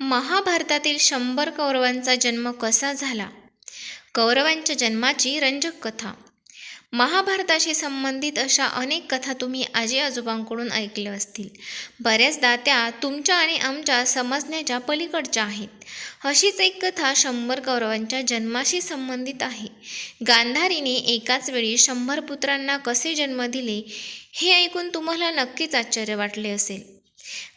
महाभारतातील शंभर कौरवांचा जन्म कसा झाला? कौरवांच्या जन्माची रंजक कथा महाभारताशी संबंधित अशा अनेक कथा तुम्ही आजी आजोबांकडून ऐकल्या असतील. बऱ्याचदा त्या तुमच्या आणि आमच्या समजण्याच्या पलीकडच्या आहेत. अशीच एक कथा शंभर कौरवांच्या जन्माशी संबंधित आहे. गांधारीने एकाच वेळी शंभर पुत्रांना कसे जन्म दिले हे ऐकून तुम्हाला नक्कीच आश्चर्य वाटले असेल.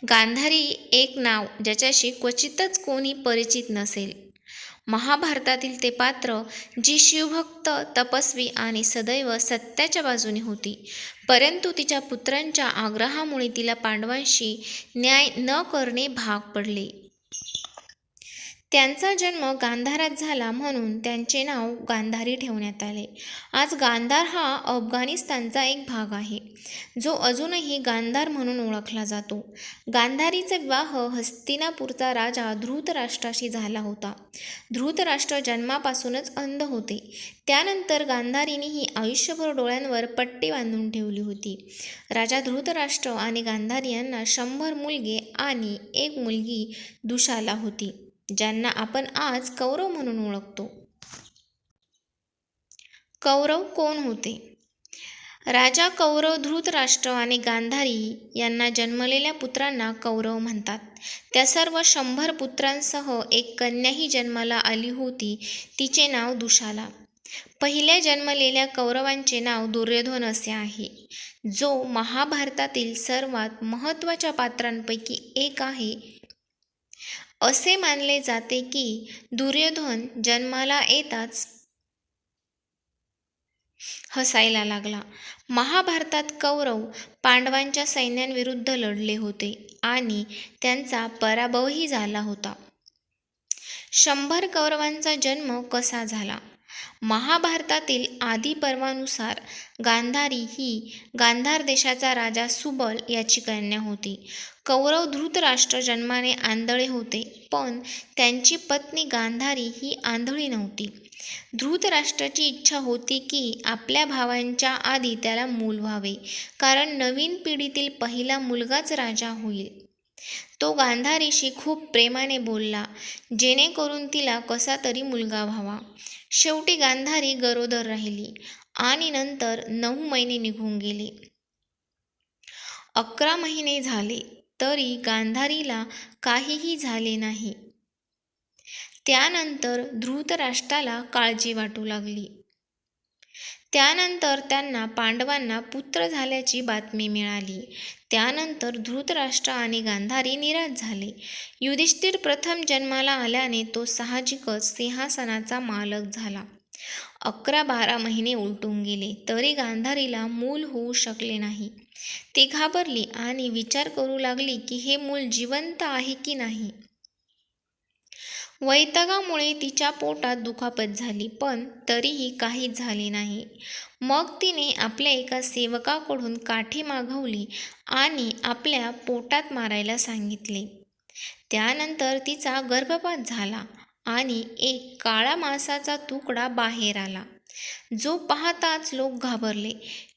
गांधारी एक नाव ज्याच्याशी क्वचितच कोणी परिचित नसेल. महाभारतातील ते पात्र जी शिवभक्त तपस्वी आणि सदैव सत्याच्या बाजूने होती परंतु तिच्या पुत्रांच्या आग्रहामुळे तिला पांडवांशी न्याय न करणे भाग पडले. त्यांचा जन्म गांधारात झाला म्हणून त्यांचे नाव गांधारी ठेवण्यात आले. आज गांधार हा अफगाणिस्तानचा एक भाग आहे जो अजूनही गांधार म्हणून ओळखला जातो. गांधारीचा विवाह हस्तिनापूरचा राजा धृतराष्ट्राशी झाला होता. धृतराष्ट्र जन्मापासूनच अंध होते. त्यानंतर गांधारीनेही आयुष्यभर डोळ्यांवर पट्टी बांधून ठेवली होती. राजा धृतराष्ट्र आणि गांधारी यांना शंभर मुलगे आणि एक मुलगी दुशाला होती. ज्यांना आपण आज कौरव म्हणून ओळखतो. कौरव कोण होते? राजा कौरव धृतराष्ट्र आणि गांधारी यांना जन्मलेल्या पुत्रांना कौरव म्हणतात. त्या सर्व शंभर पुत्रांसह एक कन्याही जन्माला आली होती. तिचे नाव दुशाला. पहिल्या जन्मलेल्या कौरवांचे नाव दुर्योधन असे आहे. जो महाभारतातील सर्वात महत्त्वाच्या पात्रांपैकी एक आहे. असे मानले जाते की दुर्योधन जन्माला येताच हसायला लागला. महाभारतात कौरव पांडवांच्या सैन्यांविरुद्ध लढले होते आणि त्यांचा पराभवही झाला होता. शंभर कौरवांचा जन्म कसा झाला? महाभारतातील आदी पर्वानुसार गांधारी ही गांधार देशाचा राजा सुबल याची कन्या होती. कौरव धृतराष्ट्र जन्माने आंधळे होते पण त्यांची पत्नी गांधारी ही आंधळी नव्हती. धृतराष्ट्राची इच्छा होती की आपल्या भावांच्या आधी त्याला मूल व्हावे कारण नवीन पिढीतील पहिला मुलगाच राजा होईल. तो गांधारीशी खूप प्रेमाने बोलला जेणेकरून तिला कसा तरी मुलगा व्हावा. शेवटी गांधारी गरोदर राहिली आणि नंतर नऊ महिने निघून गेले. अकरा महिने झाले तरी गांधारीला काहीही झाले नाही. त्यानंतर धृतराष्ट्राला काळजी वाटू लागली. त्यानंतर त्यांना पांडवांना पुत्र झाल्याची बातमी मिळाली. त्यानंतर धृतराष्ट्र आणि गांधारी निराश झाले. युधिष्ठिर प्रथम जन्माला आल्याने तो साहजिकच सिंहासनाचा मालक झाला. अकरा बारा महिने उलटून गेले तरी गांधारीला मूल होऊ शकले नाही. ती घाबरली आणि विचार करू लागली की हे मूल जिवंत आहे की नाही? वैतगामुळे तिच्या पोटात दुखापत झाली पण तरीही काहीच झाले नाही. मग तिने आपल्या एका सेवकाकडून काठी मागवली आणि आपल्या पोटात मारायला सांगितले. त्यानंतर तिचा गर्भपात झाला आणि एक काळा मांसाचा तुकडा बाहेर आला. जो पाहताच लोक घाबरले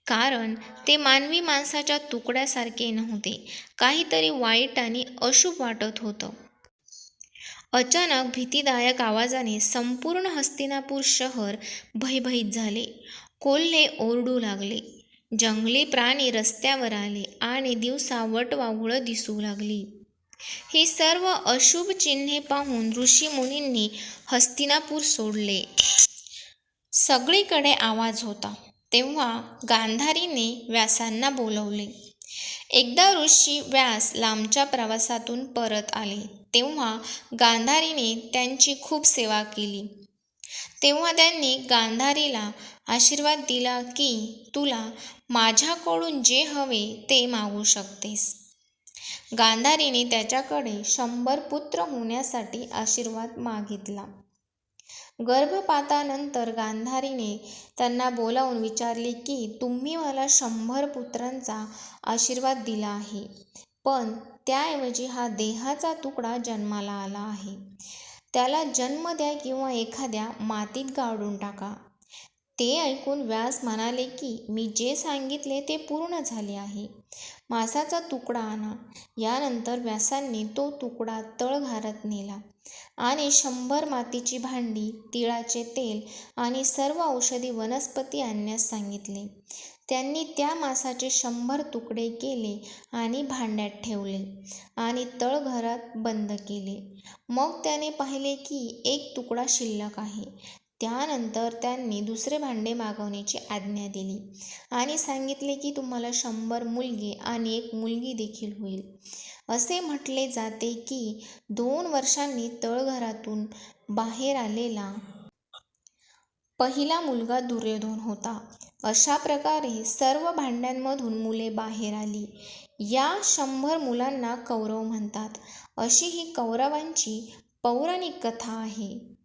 कारण ते मानवी माणसाच्या तुकड्यासारखे नव्हते. काहीतरी वाईट आणि अशुभ वाटत होतं. अचानक भीतीदायक आवाजाने संपूर्ण हस्तिनापूर शहर भयभीत झाले. कोल्हे ओरडू लागले. जंगली प्राणी रस्त्यावर आले आणि दिवसा वटवाघुळं दिसू लागली. ही सर्व अशुभ चिन्हे पाहून ऋषीमुनींनी हस्तिनापूर सोडले. सगळीकडे आवाज होता. तेव्हा गांधारीने व्यासांना बोलवले. एकदा ऋषी व्यास लांबच्या प्रवासातून परत आले. तेव्हा गांधारीने त्यांची खूप सेवा केली. तेव्हा त्यांनी गांधारीला आशीर्वाद दिला की तुला माझ्याकडून जे हवे ते मागू शकतेस. गांधारीने त्याच्याकडे शंभर पुत्र होण्यासाठी आशीर्वाद मागितला. गर्भपातानंतर गांधारीने त्यांना बोलावून विचारले की तुम्ही मला शंभर पुत्रांचा आशीर्वाद दिला आहे पण त्याऐवजी हा देहाचा तुकडा जन्माला आला आहे. त्याला जन्म द्या किंवा एखाद्या मातीत गाडून टाका. ते ऐकून व्यास म्हणाले की मी जे सांगितले ते पूर्ण झाले आहे. मांसाचा तुकडा आणा. यानंतर व्यासांनी तो तुकडा तळ घालत नेला आणि शंभर मातीची भांडी तिळाचे तेल आणि सर्व औषधी वनस्पती आणण्यास सांगितले. त्यांनी त्या मांसाचे शंभर तुकडे केले आणि भांड्यात ठेवले आणि तळघरात बंद केले. मग त्याने पाहिले की एक तुकडा शिल्लक आहे. त्यानंतर त्यांनी दुसरे भांडे मागवण्याची आज्ञा दिली आणि सांगितले की तुम्हाला शंभर मुलगे आणि एक मुलगी देखील होईल. असे म्हटले जाते की दोन वर्षांनी तळघरातून बाहेर आलेला पहिला मुलगा दुर्योधन होता. अशा प्रकारे सर्व भांड्यांमधून मुले बाहेर आली. या शंभर मुलांना कौरव म्हणतात. अशी ही कौरवांची पौराणिक कथा आहे.